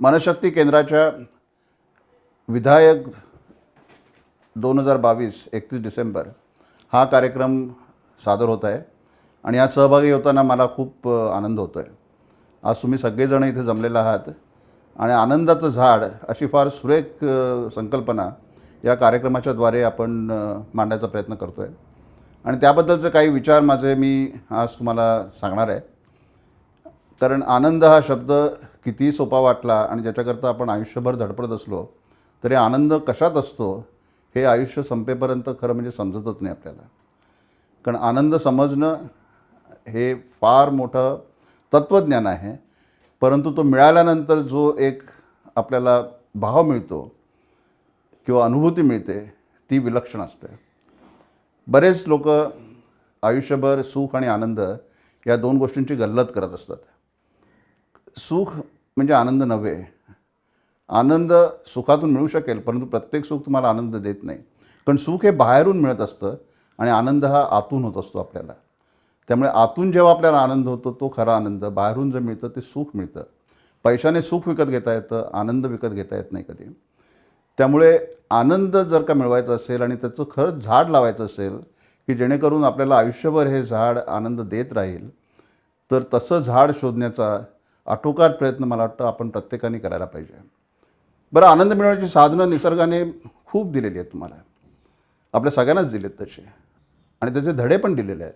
मनशक्ती केंद्राच्या विधायक दोन हजार बावीस एकतीस डिसेंबर हा कार्यक्रम सादर होत आहे. आणि यात सहभागी होताना मला खूप आनंद होतो आहे आज तुम्ही सगळेजण इथे जमलेले आहात. आणि आनंदाचं झाड अशी फार सुरेख संकल्पना या कार्यक्रमाच्या द्वारे आपण मांडायचा प्रयत्न करतो आहे आणि त्याबद्दलचे काही विचार माझे मी आज तुम्हाला सांगणार आहे. कारण आनंद हा शब्द कितीही सोपा वाटला आणि ज्याच्याकरता आपण आयुष्यभर धडपडत असलो तरी आनंद कशात असतो हे आयुष्य संपेपर्यंत खरं म्हणजे समजतच नाही आपल्याला. कारण आनंद समजणं हे फार मोठं तत्त्वज्ञान आहे. परंतु तो मिळाल्यानंतर जो एक आपल्याला भाव मिळतो किंवा अनुभूती मिळते ती विलक्षण असते. बरेच लोक आयुष्यभर सुख आणि आनंद या दोन गोष्टींची गल्लत करत असतात. सुख म्हणजे आनंद नव्हे. आनंद सुखातून मिळू शकेल परंतु प्रत्येक सुख तुम्हाला आनंद देत नाही. कारण सुख हे बाहेरून मिळत असतं आणि आनंद हा आतून होत असतो आपल्याला. त्यामुळे आतून जेव्हा आपल्याला आनंद होतो तो खरा आनंद. बाहेरून जे मिळतं ते सुख मिळतं. पैशाने सुख विकत घेता येतं आनंद विकत घेता येत नाही कधी. त्यामुळे आनंद जर का मिळवायचा असेल आणि त्याचं खरंच झाड लावायचं असेल की जेणेकरून आपल्याला आयुष्यभर हे झाड आनंद देत राहील तर तसं झाड शोधण्याचा आटोकाट प्रयत्न मला वाटतं आपण प्रत्येकाने करायला पाहिजे. बरं आनंद मिळवण्याची साधनं निसर्गाने खूप दिलेली आहेत तुम्हाला. आपल्या सगळ्यांनाच दिलेत तसे. आणि त्याचे धडे पण दिलेले आहेत.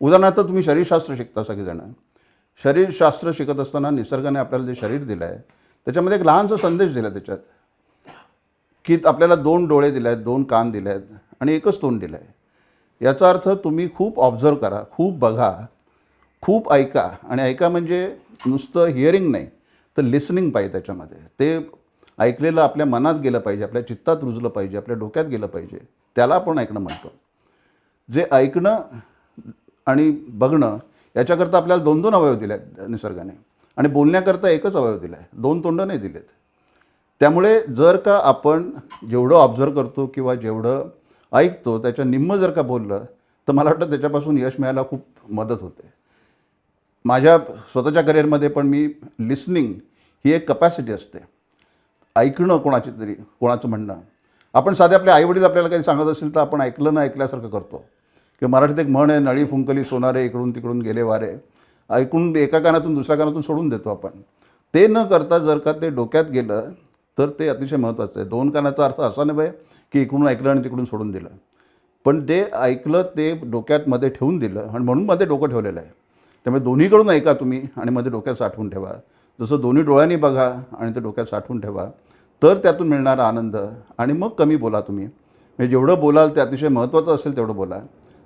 उदाहरणार्थ तुम्ही शरीरशास्त्र शिकता सगळेजणं. शरीरशास्त्र शिकत असताना निसर्गाने आपल्याला जे शरीर दिलं आहे त्याच्यामध्ये एक लहानसा संदेश दिला त्याच्यात की आपल्याला दोन डोळे दिले आहेत दोन कान दिले आहेत आणि एकच तोंड दिलं आहे याचा अर्थ तुम्ही खूप ऑब्झर्व करा खूप बघा खूप ऐका. आणि ऐका म्हणजे नुसतं हिअरिंग नाही तर लिसनिंग पाहिजे त्याच्यामध्ये. ते ऐकलेलं आपल्या मनात गेलं पाहिजे आपल्या चित्तात रुजलं पाहिजे आपल्या डोक्यात गेलं पाहिजे. त्याला आपण ऐकणं म्हणतो. जे ऐकणं आणि बघणं याच्याकरता आपल्याला दोन दोन अवयव दिले आहेत निसर्गाने. आणि बोलण्याकरता एकच अवयव दिला आहे दोन तोंड नाही दिलेत. त्यामुळे जर का आपण जेवढं ऑब्झर्व करतो किंवा जेवढं ऐकतो त्याच्या निम्म जर का बोललं तर मला वाटतं त्याच्यापासून यश मिळायला खूप मदत होते. माझ्या स्वतःच्या करिअरमध्ये पण मी लिसनिंग ही एक कपॅसिटी असते. ऐकणं कोणाची तरी कोणाचं म्हणणं. आपण साधे आपले आईवडील आपल्याला काही सांगत असेल तर आपण ऐकलं ना ऐकल्यासारखं करतो. किंवा मराठीत एक म्हण आहे नळी फुंकली सोनारे इकडून तिकडून गेले वारे. ऐकून एका कानातून दुसऱ्या कानातून सोडून देतो आपण. ते न करता जर का ते डोक्यात गेलं तर ते अतिशय महत्त्वाचं आहे. दोन कानाचा अर्थ असा नव्हे की इकडून ऐकलं आणि तिकडून सोडून दिलं. पण ते ऐकलं ते डोक्यात मध्ये ठेवून दिलं आणि म्हणून मध्ये डोकं ठेवलेलं आहे. त्यामुळे दोन्हीकडून ऐका तुम्ही आणि मध्ये डोक्यात साठवून ठेवा. जसं दोन्ही डोळ्यांनी बघा आणि ते डोक्यात साठवून ठेवा तर त्यातून मिळणारा आनंद आणि मग कमी बोला तुम्ही. म्हणजे जेवढं बोलाल ते अतिशय महत्त्वाचं असेल तेवढं बोला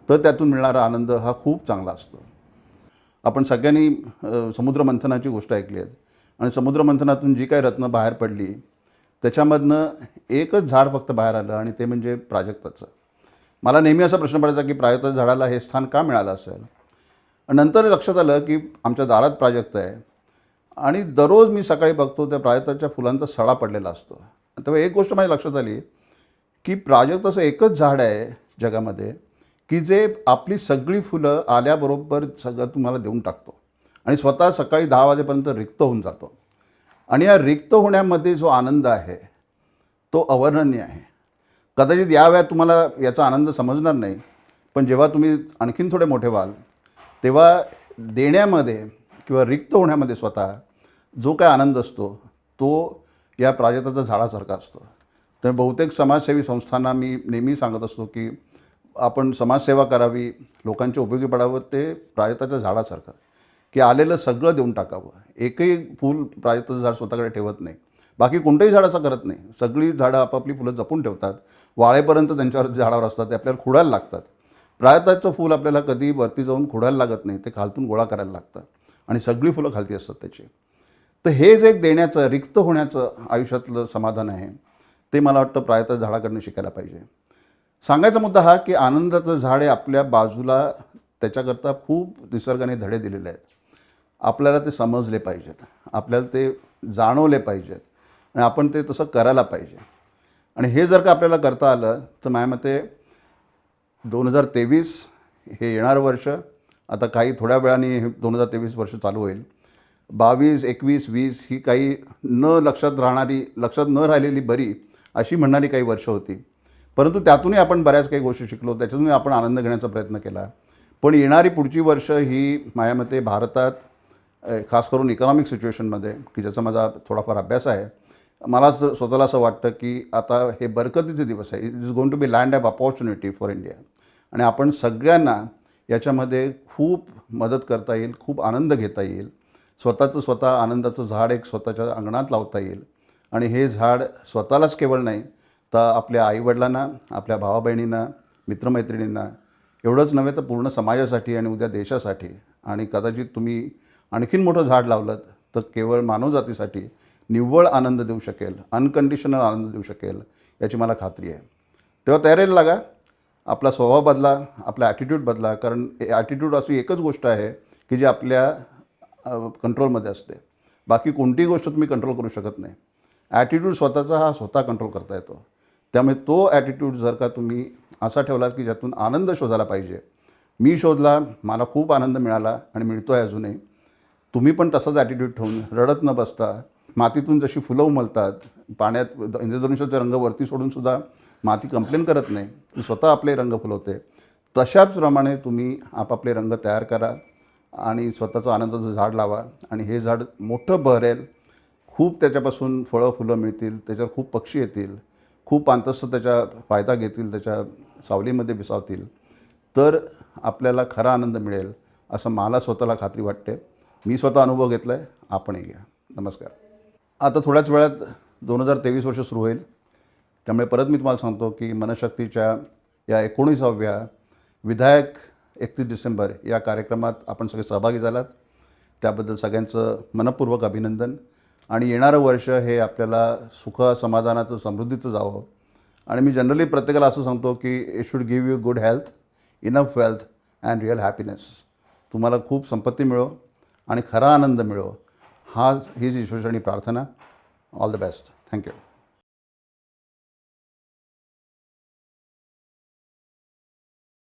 तर त्यातून मिळणारा आनंद हा खूप चांगला असतो. आपण सगळ्यांनी समुद्रमंथनाची गोष्ट ऐकली आहे आणि समुद्रमंथनातून जी काही रत्न बाहेर पडली त्याच्यामधनं एकच झाड फक्त बाहेर आलं आणि ते म्हणजे प्राजक्ताचं. मला नेहमी असा प्रश्न पडायचा की प्राजक्ताच्या झाडाला हे स्थान का मिळालं असेल? नंतर लक्षात आलं की आमच्या दारात प्राजक्त आहे. आणि दररोज मी सकाळी बघतो त्या प्राजक्ताच्या फुलांचा सडा पडलेला असतो. तेव्हा एक गोष्ट माझ्या लक्षात आली की प्राजक्त असं एकच झाड आहे जगामध्ये की जे आपली सगळी फुलं आल्याबरोबर सगळं तुम्हाला देऊन टाकतो. आणि स्वतः सकाळी दहा वाजेपर्यंत रिक्त होऊन जातो. आणि या रिक्त होण्यामध्ये जो आनंद आहे तो अवर्णनीय आहे. कदाचित या वेळात तुम्हाला याचा आनंद समजणार नाही पण जेव्हा तुम्ही आणखीन थोडे मोठे व्हाल तेव्हा देण्यामध्ये किंवा रिक्त होण्यामध्ये स्वतः जो काय आनंद असतो तो या प्राजक्ताचा झाडासारखा असतो. तर बहुतेक समाजसेवी संस्थांना मी नेहमी सांगत असतो की आपण समाजसेवा करावी लोकांच्या उपयोगी पडावं ते प्राजक्ताच्या झाडासारखं. की आलेलं सगळं देऊन टाकावं. एकही फूल प्राजक्ताचं झाड स्वतःकडे ठेवत नाही. बाकी कोणत्याही झाडाचं करत नाही. सगळी झाडं आपापली फुलं जपून ठेवतात. वाळेपर्यंत त्यांच्यावर झाडावर असतात ते आपल्याला खुडायला लागतात. प्रायताचं फूल आपल्याला कधी वरती जाऊन खोडायला लागत नाही ते खालतून गोळा करायला लागतं. आणि सगळी फुलं खालती असतात त्याची. तर हे जे एक देण्याचं रिक्त होण्याचं आयुष्यातलं समाधान आहे ते मला वाटतं प्रायता झाडाकडनं शिकायला पाहिजे. सांगायचा मुद्दा हा की आनंदाचं झाड हे आपल्या बाजूला त्याच्याकरता खूप निसर्गाने धडे दिलेले आहेत. आपल्याला ते समजले पाहिजेत. आपल्याला ते जाणवले पाहिजेत. आणि आपण ते तसं करायला पाहिजे. आणि हे जर का आपल्याला करता आलं तर माझ्या मते दोन हजार तेवीस हे येणारं वर्ष. आता काही थोड्या वेळाने हे दोन हजार तेवीस वर्ष चालू होईल. बावीस एकवीस वीस ही काही न लक्षात राहणारी लक्षात न राहिलेली बरी अशी म्हणणारी काही वर्ष होती. परंतु त्यातूनही आपण बऱ्याच काही गोष्टी शिकलो. त्याच्यातूनही आपण आनंद घेण्याचा प्रयत्न केला. पण येणारी पुढची वर्ष ही माझ्या मते भारतात खास करून इकॉनॉमिक सिच्युएशनमध्ये की ज्याचा माझा थोडाफार अभ्यास आहे मला स्वतःला असं वाटतं की आता हे बरकतीचे दिवस आहे. It is going to be land of opportunity for India आणि आपण सगळ्यांना याच्यामध्ये खूप मदत करता येईल खूप आनंद घेता येईल. स्वतःचं स्वतः आनंदाचं झाड एक स्वतःच्या अंगणात लावता येईल. आणि हे झाड स्वतःलाच केवळ नाही तर आपल्या आईवडिलांना आपल्या भावाबहिणींना मित्रमैत्रिणींना एवढंच नव्हे तर पूर्ण समाजासाठी आणि उद्या देशासाठी. आणि कदाचित तुम्ही आणखीन मोठं झाड लावलं तर केवळ मानवजातीसाठी निव्वळ आनंद देऊ शकेल अनकंडिशनल आनंद देऊ शकेल याची मला खात्री आहे. तेव्हा तयारीला लागा. आपला स्वभाव बदला आपला ॲटिट्यूड बदला. कारण ॲटिट्यूड अशी एकच गोष्ट आहे की जी आपल्या कंट्रोलमध्ये असते. बाकी कोणतीही गोष्ट तुम्ही कंट्रोल करू शकत नाही. ॲटिट्यूड स्वतःचा हा स्वतः कंट्रोल करता येतो. त्यामुळे तो ॲटिट्यूड जर का तुम्ही असा ठेवलात की ज्यातून आनंद शोधायला पाहिजे. मी शोधला मला खूप आनंद मिळाला आणि मिळतो आहे अजूनही. तुम्ही पण तसाच ॲटिट्यूड ठेवून रडत न बसता मातीतून जशी फुलं उमलतात पाण्यात इंद्रधनुष्याचे रंग वरती सोडूनसुद्धा माती कंप्लेन करत नाही. ती स्वतः आपले रंग फुलवते. तशाचप्रमाणे तुम्ही आपापले रंग तयार करा आणि स्वतःचं आनंदाचं झाड लावा. आणि हे झाड मोठं बहरेल. खूप त्याच्यापासून फळं फुलं मिळतील. त्याच्यावर खूप पक्षी येतील. खूप अंतस्थ त्याचा फायदा घेतील. त्याच्या सावलीमध्ये बिसावतील. तर आपल्याला खरा आनंद मिळेल असं मला स्वतःला खात्री वाटते. मी स्वतः अनुभव घेतला आहे आपणही घ्या. नमस्कार. आता थोड्याच वेळात दोन हजार तेवीस वर्ष सुरू होईल. त्यामुळे परत मी तुम्हाला सांगतो की मनशक्तीच्या या एकोणीसाव्या विधायक एकतीस डिसेंबर या कार्यक्रमात आपण सगळे सहभागी झालात. त्याबद्दल सगळ्यांचं मनपूर्वक अभिनंदन. आणि येणारं वर्ष हे आपल्याला सुख समाधानाचं समृद्धीचं जावं. आणि मी जनरली प्रत्येकाला असं सांगतो की it should give you good health enough wealth and real happiness तुम्हाला खूप संपत्ती मिळो आणि खरा आनंद मिळो. हा हीच ईश्वरचरणी प्रार्थना. All the best thank you